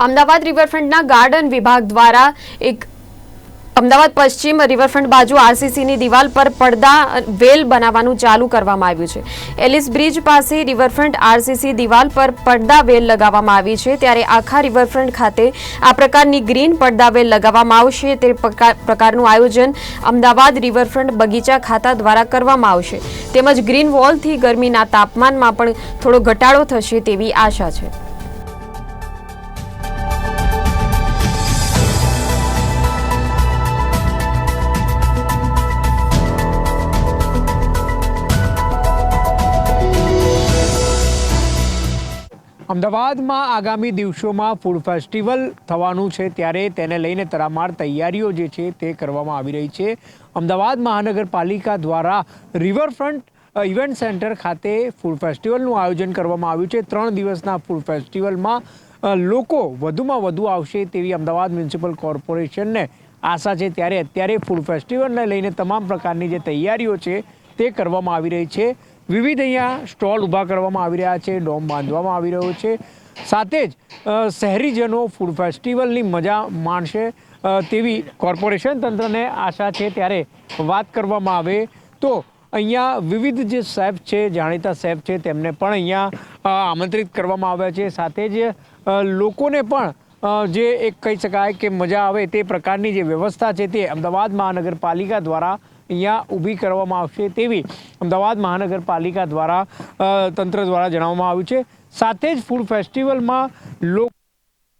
Ahmedabad રિવરફ્રન્ટના garden વિભાગ દ્વારા એક અમદાવાદ પશ્ચિમ રિવરફ્રન્ટ બાજુ આરસીસીની દિવાલ પર પડદા, વેલ બનાવવાનું ચાલુ કરવામાં આવ્યું છે. એલિસ બ્રિજ પાસે રિવરફ્રન્ટ આરસીસી દિવાલ પર પડદા, વેલ લગાવવામાં આવી છે. ત્યારે આખા રિવરફ્રન્ટ ખાતે આ પ્રકારની ગ્રીન પડદા, વેલ લગાવવામાં આવશે. તે પ્રકાર- પ્રકારનું આયોજન અમદાવાદ રિવરફ્રન્ટ બગીચા ખાતા દ્વારા કરવામાં આવશે. તેમજ ગ્રીન વોલથી ગરમીના તાપમાનમાં પણ થોડો ઘટાડો થશે તેવી આશા છે. અમદાવાદમાં આગામી દિવસોમાં ફૂડ ફેસ્ટિવલ થવાનું છે, ત્યારે તેને લઈને તરામાર તૈયારીઓ જે છે તે કરવામાં આવી રહી છે. અમદાવાદ મહાનગરપાલિકા દ્વારા રિવરફ્રન્ટ ઇવેન્ટ સેન્ટર ખાતે ફૂડ ફેસ્ટિવલનું આયોજન કરવામાં આવ્યું છે. ત્રણ દિવસના ફૂડ ફેસ્ટિવલમાં લોકો વધુમાં વધુ આવશે તેવી અમદાવાદ મ્યુનિસિપલ કોર્પોરેશનને આશા છે. ત્યારે અત્યારે ફૂડ ફેસ્ટિવલને લઈને તમામ પ્રકારની જે તૈયારીઓ છે તે કરવામાં આવી રહી છે. વિવિધ અહીંયા સ્ટોલ ઊભા કરવામાં આવી રહ્યા છે, ડોમ બાંધવામાં આવી રહ્યો છે. સાથે જ શહેરીજનો ફૂડ ફેસ્ટિવલની મજા માણશે તેવી કોર્પોરેશન તંત્રને આશા છે ત્યારે વાત કરવામાં આવે તો અહીંયા વિવિધ જે શેફ છે, જાણીતા શેફ છે, તેમને પણ અહીંયા આમંત્રિત કરવામાં આવ્યા છે. સાથે જ લોકોને પણ જે એક કહી શકાય કે મજા આવે તે પ્રકારની જે વ્યવસ્થા છે તે અમદાવાદ મહાનગરપાલિકા દ્વારા અહીંયા ઊભી કરવામાં આવશે તેવી અમદાવાદ મહાનગરપાલિકા દ્વારા તંત્ર દ્વારા જણાવવામાં આવ્યું છે. સાથે જ ફૂડ ફેસ્ટિવલમાં લોકો